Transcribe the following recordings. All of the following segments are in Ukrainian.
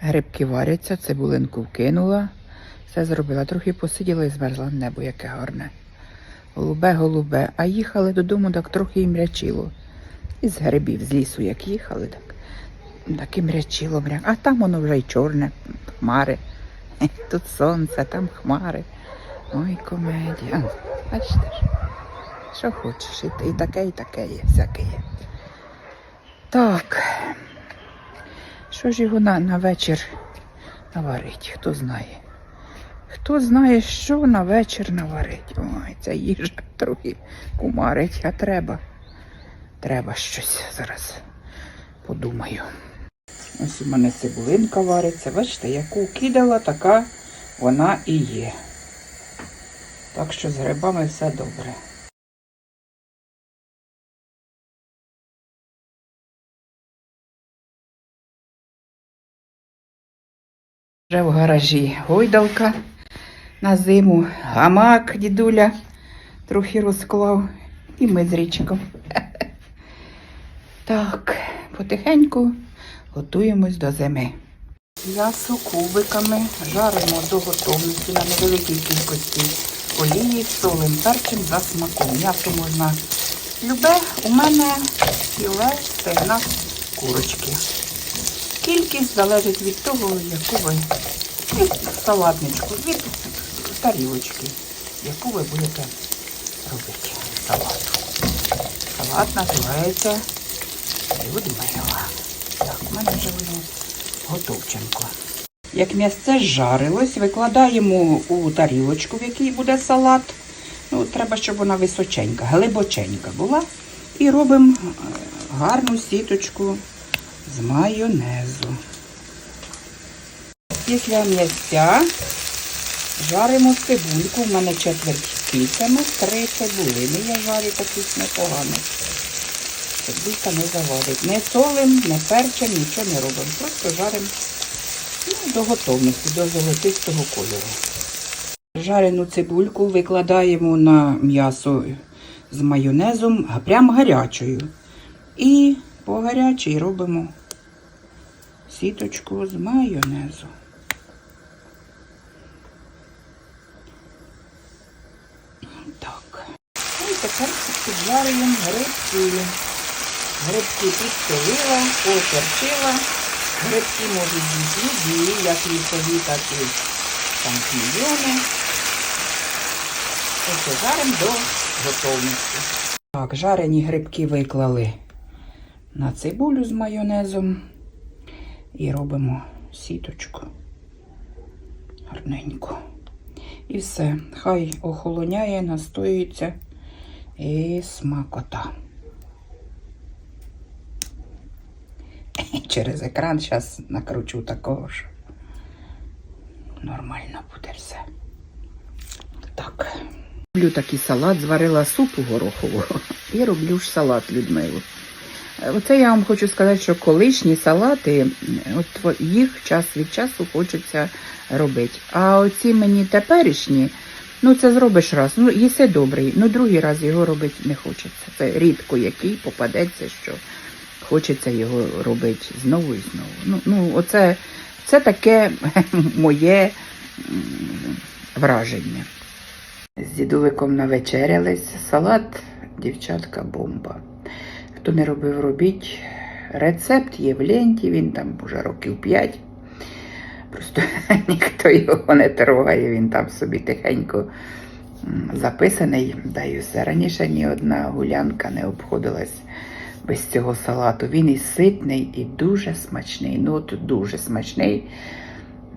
Грибки варяться, цибулинку вкинула. Все зробила. Трохи посиділа і змерзла небо, яке гарне. Голубе, голубе. А їхали додому, так трохи і мрячило. Із грибів з лісу, як їхали, так, так і мрячило. Мря... А там воно вже й чорне, хмари. Тут сонце, там хмари. Ой, комедія. Бачите ж, що хочеш, і таке, і таке є, всяке є. Так. Що ж його на, на вечір наварить, хто знає. Хто знає, що на вечір наварить. Ой, ця їжа трохи кумарить, а треба. Треба щось зараз подумаю. Ось у мене цибулинка вариться. Бачите, яку кидала, така вона і є. Так що з грибами все добре. Вже в гаражі гойдалка на зиму, гамак дідуля трохи розклав, і ми з річком. Так, потихеньку готуємось до зими. М'ясо кубиками жаримо до готовності на невеликій кількості олії, солим, перчим за смаком. М'ясо можна любе, у мене філе, стегна, курочки. Кількість залежить від того, яку ви від салатничку, від тарілочки, яку ви будете робити салат. Салат називається Людмила. Так, у мене вже воно готовченко. Як м'ясце жарилось, викладаємо у тарілочку, в якій буде салат. Ну, треба, щоб вона височенька, глибоченька була. І робимо е, гарну сіточку з майонезу. Після м'ясця жаримо цибульку. У мене четверть кільцями, три цибулини. Я жарю таких непоганих. Цибулька не завадить. Не солим, не перчим, нічого не робимо. Просто жаримо ну, до готовності, до золотистого кольору. Жарену цибульку викладаємо на м'ясо з майонезом, прям гарячою. І по гарячій робимо сіточку з майонезу. Так. І тепер піджарюємо грибки. Грибки підсолила, поперчила. Грибки можуть бути любі, як лісові, так і шампіньйони. Ось жаримо до готовності. Так, жарені грибки виклали на цибулю з майонезом і робимо сіточку гарненько. І все. Хай охолоняє, настоюється і смакота. Через екран зараз накручу такого ж. Нормально буде все. Так. Роблю такий салат, зварила супу горохового і роблю ж салат Людмилу. Оце я вам хочу сказати, що колишні салати, от їх час від часу хочеться робити. А оці мені теперішні, ну це зробиш раз, ну їси добрий, ну другий раз його робити не хочеться. Це рідко який попадеться, що хочеться його робити знову і знову. Ну, ну оце це таке моє враження. З дідуликом навечерялись. Салат, дівчатка, бомба. Хто не робив, робіть. Рецепт є в ленті, він там вже років 5. Просто ніхто його не трогає, він там собі тихенько записаний. Да все. Раніше ні одна гулянка не обходилась без цього салату. Він і ситний, і дуже смачний. Ну, от дуже смачний.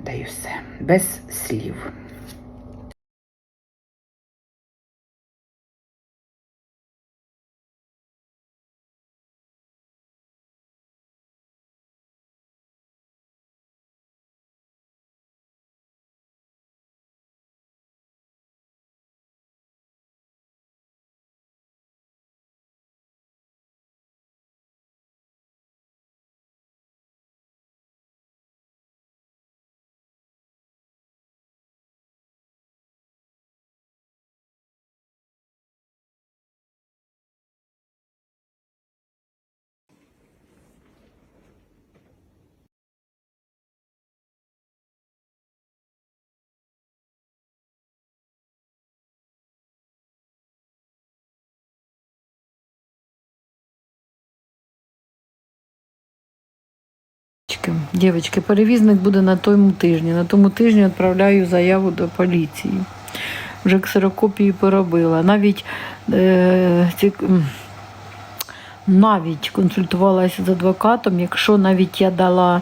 Да і все. Без слів. Дівчатки, дівчатки, перевізник буде на тому тижні. На тому тижні відправляю заяву до поліції. Вже ксерокопії поробила. Навіть, е, ці, навіть консультувалася з адвокатом, якщо навіть я дала,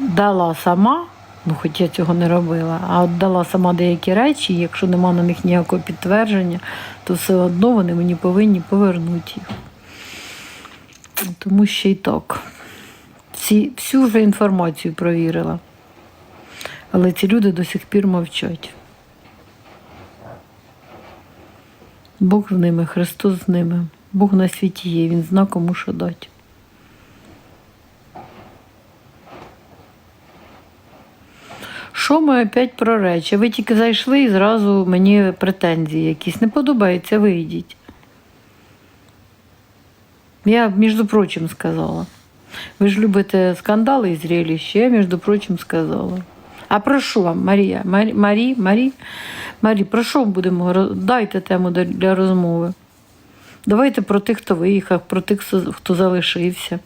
дала сама, ну хоч я цього не робила, а от дала сама деякі речі, якщо нема на них ніякого підтвердження, то все одно вони мені повинні повернути їх. Тому що і так. Всі, всю вже інформацію провірила. Але ці люди до сих пір мовчать. Бог з ними, Христос з ними. Бог на світі є, Він зна кому що дати. Що ми опять про речі? Ви тільки зайшли і зразу мені претензії якісь. Не подобається, вийдіть. Я, між прочим, сказала. Ви ж любите скандали і зрелища, я, між прочим, сказала. А про що вам, Марія? Марі, Марі, Марі, про що будемо? Дайте тему для- розмови. Давайте про тих, хто виїхав, про тих, хто залишився.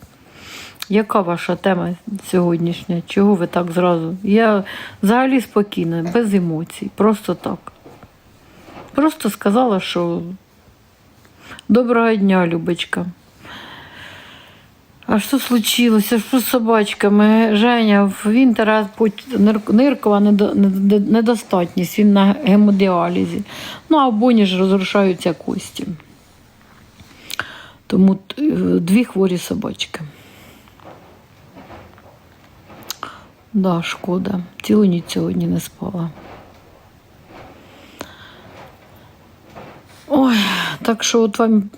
Яка ваша тема сьогоднішня? Чого ви так зразу? Я взагалі спокійна, без емоцій, просто так. Просто сказала, що доброго дня, Любочка. А що случилося? Що з собачками? Женя, в Вінтера пот- нир- ниркова недо- недо- недостатність, він на гемодіалізі. Ну, а Боні ж розрушаються кості. Тому е, дві хворі собачки. Да, шкода. Цілу ніч сьогодні не спала. Ой, так що от вам.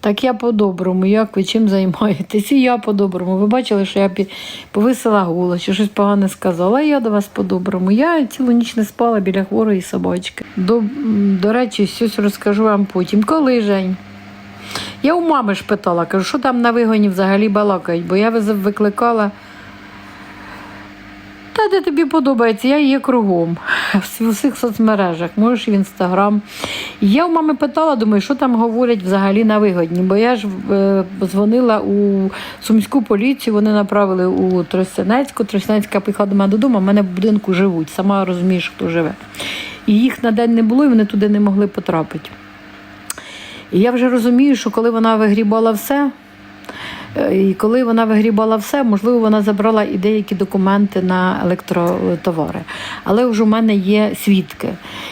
Так я по-доброму, як ви чим займаєтесь? І я по-доброму. Ви бачили, що я повисила голос, що щось погане сказала. А я до вас по-доброму. Я цілу ніч не спала біля хворої собачки. До, до речі, щось розкажу вам потім. Коли Жень? Я у мами ж питала, кажу, що там на вигоні взагалі балакають, бо я викликала. Де тобі подобається, я є кругом в усіх соцмережах, можеш в інстаграм. Я у мами питала, думаю, що там говорять взагалі на вигодні, бо я ж е, дзвонила у сумську поліцію, вони направили у Тростянецьку. Тростянецька поїхала до мене додому, в мене в будинку живуть, сама розумієш, хто живе. І їх на день не було, і вони туди не могли потрапити. І я вже розумію, що коли вона вигрібала все, і коли вона вигрібала все, можливо, вона забрала і деякі документи на електротовари. Але вже у мене є свідки.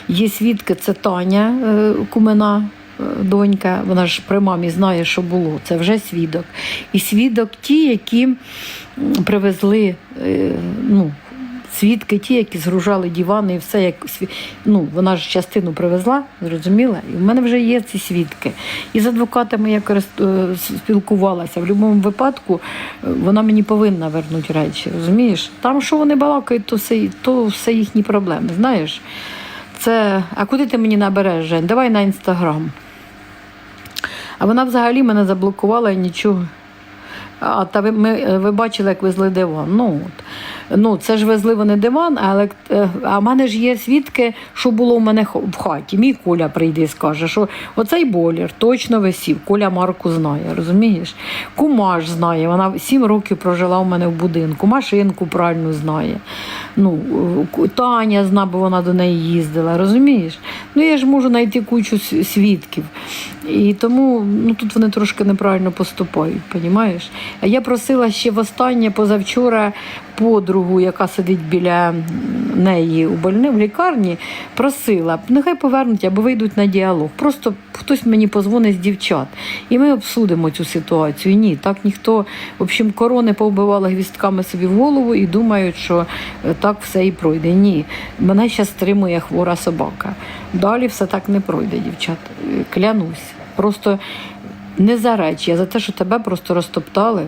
Є свідки, це Таня е, Кумина. е, Донька, вона ж при мамі знає, що було. Це вже свідок. І свідок ті, які привезли е, ну, свідки, ті, які згружали дивани і все, як ну, вона ж частину привезла, зрозуміла, і в мене вже є ці свідки. І з адвокатами я е, спілкувалася. В будь-якому випадку е, вона мені повинна вернути речі. Розумієш? Там, що вони балакають, то все, то все їхні проблеми. Знаєш? Це, а куди ти мені набереш, Жень? Давай на інстаграм. А вона взагалі мене заблокувала і нічого. А та ви, ми, ви бачили, як везли диван. Ну, от. Ну, це ж везли вони диван, але е, а в мене ж є свідки, що було в мене в хаті. Мій Коля прийде і скаже, що оцей бойлер точно висів. Коля Марку знає, розумієш? Кумаш знає, вона сім років прожила у мене в будинку, машинку пральну знає. Ну, Таня зна, бо вона до неї їздила, розумієш? Ну я ж можу знайти кучу свідків. І тому ну, тут вони трошки неправильно поступають? А я просила ще востаннє позавчора подругу, яка сидить біля неї у больни, в лікарні, просила, нехай повернуть або вийдуть на діалог. Просто хтось мені позвонить з дівчат, і ми обсудимо цю ситуацію. Ні, так ніхто, в общем, корони повбивали гвістками собі в голову і думають, що е, так все і пройде. Ні, мене зараз стримує хвора собака. Далі все так не пройде, дівчат. Е, Клянусь. Просто не за речі, а за те, що тебе просто розтоптали,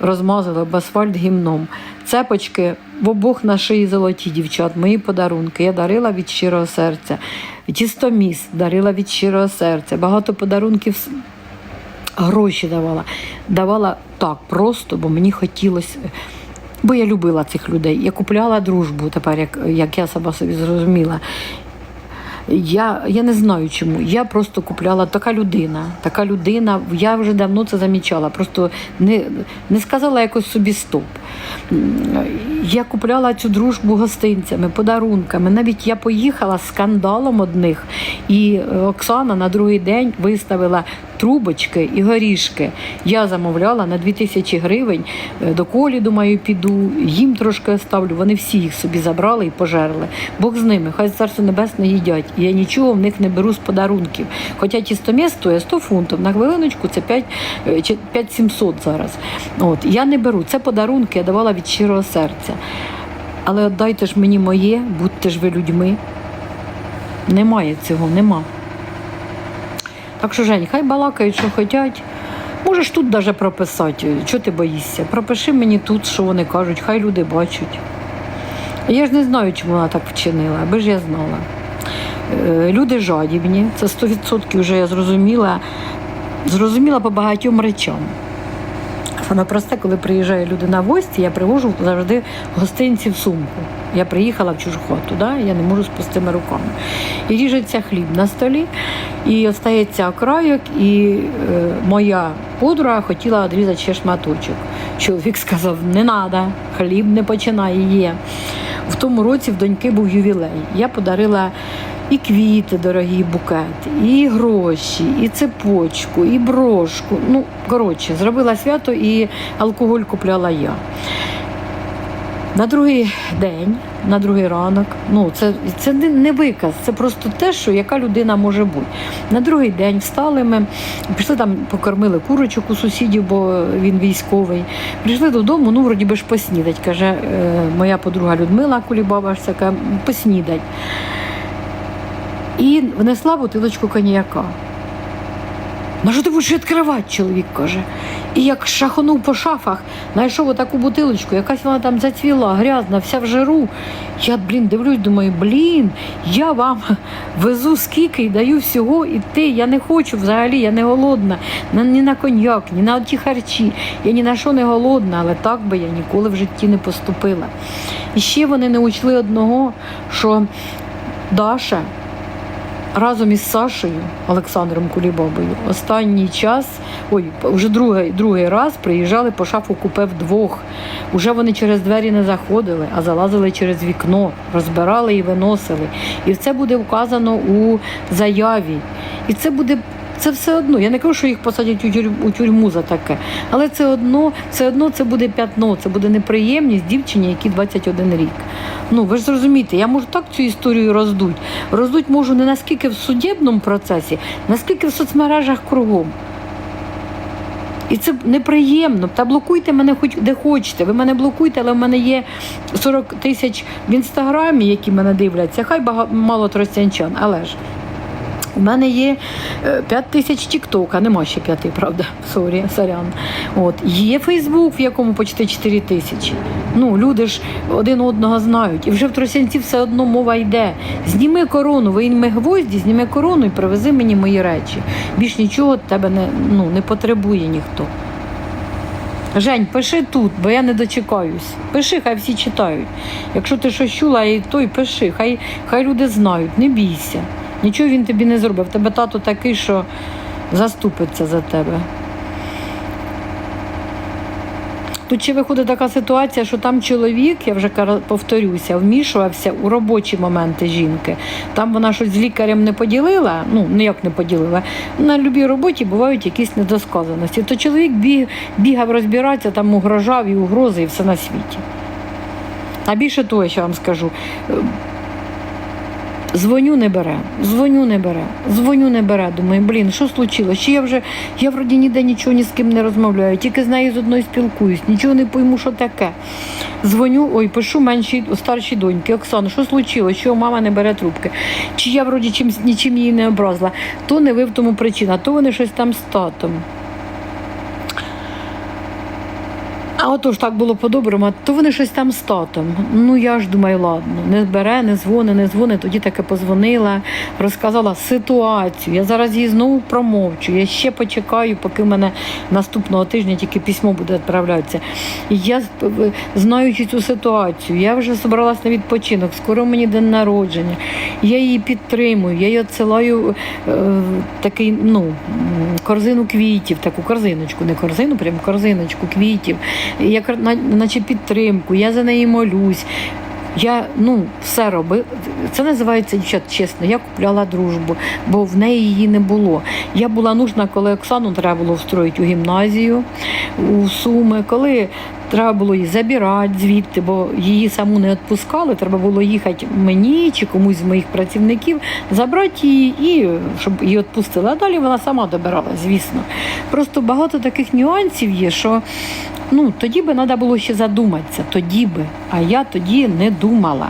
розмазали об асфальт гімном. Цепочки в обох на шиї золоті дівчат, мої подарунки. Я дарила від щирого серця. Тістоміс дарила від щирого серця. Багато подарунків гроші давала. Давала так просто, бо мені хотілося. Бо я любила цих людей. Я купляла дружбу тепер, як, як я сама собі зрозуміла. Я, я не знаю чому. Я просто купляла така людина, така людина. Я вже давно це замічала. Просто не, не сказала якось собі стоп. Я купляла цю дружбу гостинцями, подарунками. Навіть я поїхала з скандалом одних, і е, Оксана на другий день виставила трубочки і горішки. Я замовляла на 2000 гривень. Е, До колі, думаю, піду, їм трошки оставлю. Вони всі їх собі забрали і пожерли. Бог з ними, хай царство небесне їдять. Я нічого в них не беру з подарунків. Хоча тістоміс стоїть 100 фунтів. На хвилиночку це 5, е, чи 5700 зараз. От я не беру. Це подарунки, я давала від щирого серця. Але отдайте ж мені моє, будьте ж ви людьми. Немає цього, нема. Так що, Жень, хай балакають, що хочуть. Можеш тут навіть прописати, чого ти боїшся. Пропиши мені тут, що вони кажуть, хай люди бачать. Я ж не знаю, чому вона так вчинила, аби ж я знала. Е, Люди жадібні, це 100% вже я зрозуміла. Зрозуміла по багатьом речам. Саме просте, коли приїжджає людина в гості, я привожу завжди гостинці в сумку. Я приїхала в чужу хату, да? я не можу з пустими руками. І ріжеться хліб на столі, і остається окраєк, і е, моя подруга хотіла відрізати ще шматочок. Чоловік сказав: не треба, хліб не починає є. В тому році в доньки був ювілей. Я подарила і квіти, дорогі букет, і гроші, і цепочку, і брошку. Ну, коротше, зробила свято і алкоголь купляла я. На другий день, на другий ранок, ну це, це не не виказ, це просто те, що яка людина може бути. На другий день встали ми, пішли там, покормили курочок у сусідів, бо він військовий. Прийшли додому, ну вроді би ж поснідать. Каже е, моя подруга Людмила Кулібаба ж така, поснідать. І внесла бутилочку коньяка. Що ти будеш відкривати, чоловік каже. І як шахонув по шафах, знайшов отаку бутилочку, якась вона там зацвіла, грязна, вся в жиру. Я, блін, дивлюсь, думаю, блін, я вам везу скільки і даю всього, і ти, я не хочу взагалі, я не голодна. На- Ні на коньяк, ні на ті харчі. Я ні на що не голодна, але так би я ніколи в житті не поступила. І ще вони не учли одного, що Даша разом із Сашею Олександром Кулібабою останній час, ой, вже другий, другий раз приїжджали по шафу купе вдвох. Уже вони через двері не заходили, а залазили через вікно, розбирали і виносили. І це буде вказано у заяві. І це буде. Це все одно. Я не кажу, що їх посадять у тюрму, у тюрму за таке. Але це одно, все одно це буде п'ятно, це буде неприємність дівчині, якій 21 рік. Ну ви ж зрозумієте, я можу так цю історію роздуть. Роздуть можу не наскільки в судебному процесі, наскільки в соцмережах кругом. І це неприємно. Та блокуйте мене хоч де хочете. Ви мене блокуйте, але в мене є 40 тисяч в інстаграмі, які мене дивляться. Хай бага- мало тростянчан, але ж. У мене є 5 тисяч тіктока, нема ще п'яти, правда, сорі, сорян. От. Є Фейсбук, в якому почти 4 тисячі. Ну, люди ж один одного знають. І вже в Тросянці все одно мова йде. Зніми корону, вийми гвозді, зніми корону і привези мені мої речі. Більш нічого тебе не, ну, не потребує ніхто. Жень, пиши тут, бо я не дочекаюсь. Пиши, хай всі читають. Якщо ти щось чула, і той пиши, хай, хай люди знають, не бійся. Нічого він тобі не зробив. Тебе тато такий, що заступиться за тебе. Тут ще виходить така ситуація, що там чоловік, я вже повторюся, вмішувався у робочі моменти жінки. Там вона щось з лікарем не поділила, ну ніяк не поділила. На любій роботі бувають якісь недосказаності. То чоловік біг, бігав розбиратися, там угрожав і угрози, і все на світі. А більше того, я вам скажу. Дзвоню не бере, дзвоню не бере, дзвоню не бере. Думаю, блін, що случилось? Чи я вже я вроді ніде нічого ні з ким не розмовляю, тільки з нею з одною спілкуюсь, нічого не пойму, що таке. Дзвоню, ой, пишу меншій старшій доньки. Оксана, що случилось? Що мама не бере трубки? Чи я вроді чимсь нічим її не образила? То не ви в тому причина, то вони щось там з татом. А отож так було по-доброму, а то вони щось там з татом. Ну я ж думаю, ладно, не бере, не дзвони, не дзвони. Тоді таки позвонила, розказала ситуацію. Я зараз її знову промовчу. Я ще почекаю, поки в мене наступного тижня тільки письмо буде відправлятися. І я з- знаючи цю ситуацію, я вже збиралась на відпочинок, скоро мені день народження. Я її підтримую, я їй відсилаю е, такий, ну, корзину квітів, таку корзиночку, не корзину, прям корзиночку квітів, як наче підтримку, я за неї молюсь. Я ну все робив. Це називається дівчат, чесно. Я купляла дружбу, бо в неї її не було. Я була нужна, коли Оксану треба було встроїти у гімназію у Суми, коли треба було її забирати звідти, бо її саму не відпускали. Треба було їхати мені чи комусь з моїх працівників, забрати її і щоб її відпустили. А далі вона сама добирала, звісно. Просто багато таких нюансів є, що ну тоді би треба було ще задуматися, тоді би. А я тоді не думала.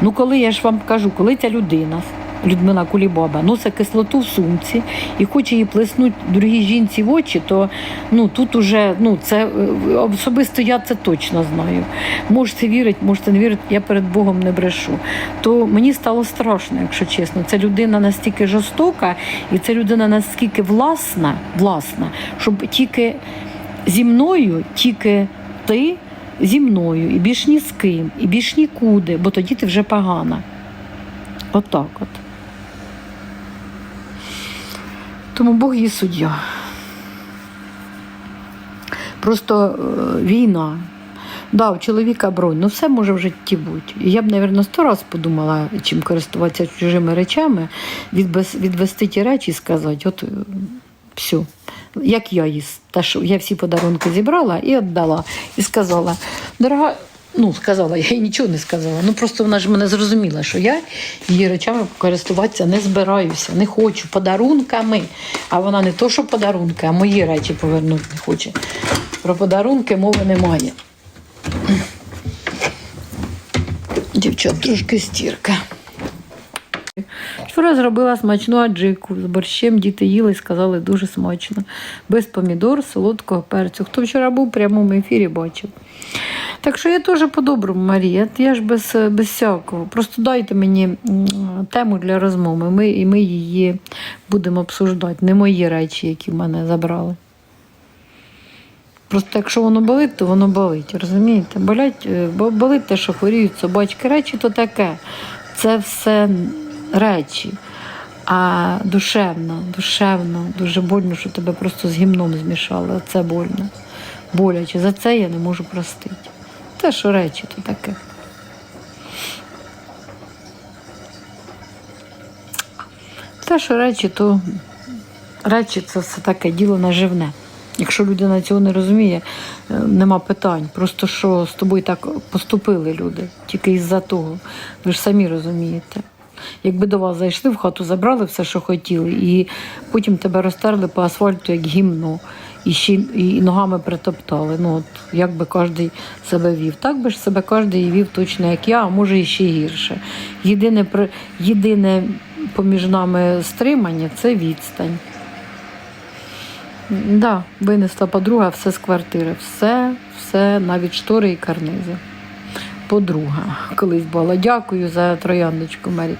Ну, коли я ж вам кажу, коли ця людина. Людмила Кулібаба носить кислоту в сумці і хоче її плеснути другій жінці в очі, то ну тут уже ну це е, особисто я це точно знаю. Можете вірити, можете не вірити, я перед Богом не брешу. То мені стало страшно, якщо чесно. Ця людина настільки жорстока, і ця людина настільки власна, власна, щоб тільки зі мною, тільки ти зі мною, і більш ні з ким, і більш нікуди, бо тоді ти вже погана. Отак от. Тому Бог є суддя. Просто е, війна. Да, у чоловіка бронь, ну все може в житті бути. Я б, мабуть, сто раз подумала, чим користуватися чужими речами, відвести ті речі і сказати, от все. Як я її, та що я всі подарунки зібрала і віддала. І сказала, дорога, ну сказала, я їй нічого не сказала. Ну просто вона ж мене зрозуміла, що я її речами користуватися не збираюся, не хочу подарунками. А вона не то, що подарунки, а мої речі повернути не хоче. Про подарунки мови немає. Дівчат, трошки стірка. Вчора зробила смачну аджику з борщем. Діти їли і сказали дуже смачно. Без помідор, солодкого перцю. Хто вчора був в прямому ефірі, бачив. Так що я теж по-доброму, Марія. Я ж без, без всякого. Просто дайте мені тему для розмови. Ми, і ми її будемо обсуждати. Не мої речі, які в мене забрали. Просто якщо воно болить, то воно болить. Розумієте? Болять, е, бо- болить те, що хворіють собачки. Речі то таке. Це все речі. А душевно, душевно, дуже больно, що тебе просто з гімном змішали. Це больно. Боляче. За це я не можу простити. Те, що речі, то таке. Те, що речі, то речі це все таке діло наживне. Якщо людина цього не розуміє, е, нема питань. Просто що з тобою так поступили люди, тільки із-за того. Ви ж самі розумієте. Якби до вас зайшли в хату, забрали все, що хотіли, і потім тебе розтерли по асфальту як гімно, і ще і ногами притоптали. Ну от як би кожен себе вів. Так би ж себе кожен і вів точно як я, а може і ще гірше. Єдине, єдине поміж нами стримання це відстань. Да, винесла подруга все з квартири. Все, все, навіть штори і карнизи. Подруга колись була. Дякую за трояндочку, Марі.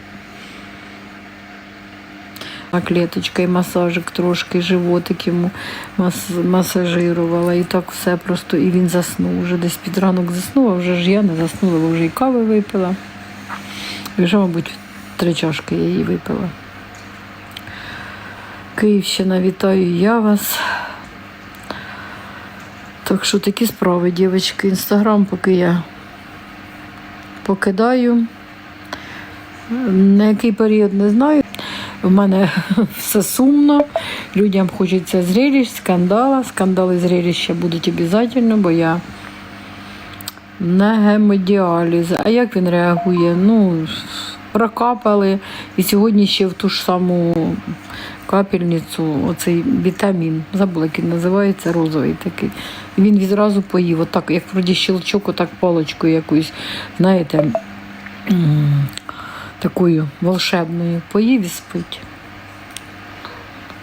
І масажик трошки, животик йому мас, масажирувала. І так все просто. І він заснув. Вже десь під ранок заснув, а вже ж я не заснула, бо вже і кави випила. І вже, мабуть, три чашки я її випила. Київщина, вітаю я вас. Так що такі справи, дівчатки. Інстаграм, поки я покидаю. На який період не знаю. У мене все сумно. Людям хочеться зрелищ, скандала. Скандали зрелища будуть обов'язково, бо я на гемодіаліз. А як він реагує? Ну, прокапали. І сьогодні ще в ту ж саму капельницю оцей вітамін. Забула, як він називається, розовий такий. Він відразу поїв, отак, як вроді щелчок, отак паличкою якоюсь, знаєте, такою волшебною. Поїв і спить.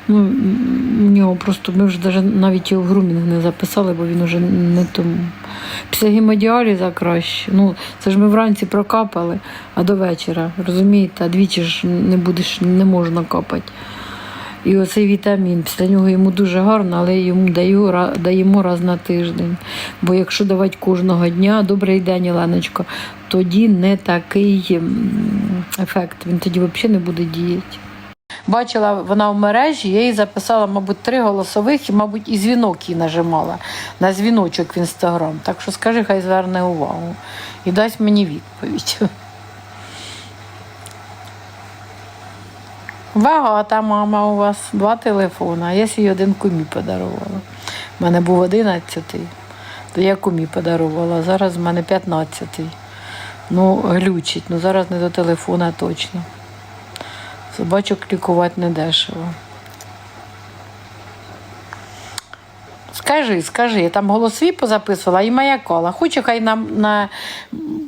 Ну, у нього просто ми вже навіть його в грумінг не записали, бо він уже не тому. Після гемодіаліза краще. Ну, це ж ми вранці прокапали, а до вечора, розумієте, а двічі ж не будеш, не можна капати. І оцей вітамін, після нього йому дуже гарно, але йому даю, даємо раз на тиждень. Бо якщо давати кожного дня, добрий день, Оленочко, тоді не такий ефект. Він тоді взагалі не буде діяти. Бачила вона в мережі, я їй записала, мабуть, три голосових і, мабуть, і дзвінок їй нажимала на дзвіночок в інстаграм. Так що скажи, хай зверне увагу і дасть мені відповідь. Багата мама у вас, два телефони, а я сій один кумі подарувала. У мене був одинадцятий, то я кумі подарувала, зараз в мене п'ятнадцятий. Ну, глючить, ну зараз не до телефона точно. Собачок лікувати не дешево. Скажи, скажи, я там голосові позаписувала і маякала. Хоче, хай нам на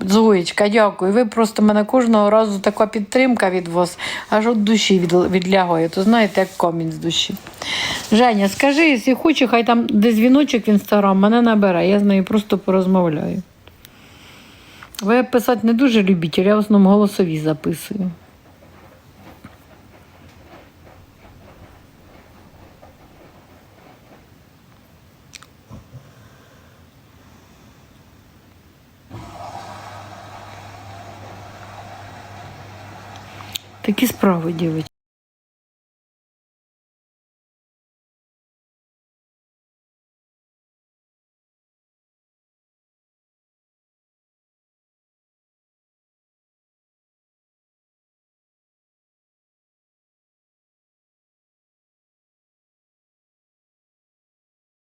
Зоєчка, дякую. Ви просто мене кожного разу така підтримка від вас, аж от душі від, відлягає. То знаєте, як камінь з душі. Женя, скажи, якщо хоче, хай там де дзвіночок в інстаграм мене набере, я з нею просто порозмовляю. Ви писати не дуже любіть, я в основному голосові записую. Такі справи, дівчата.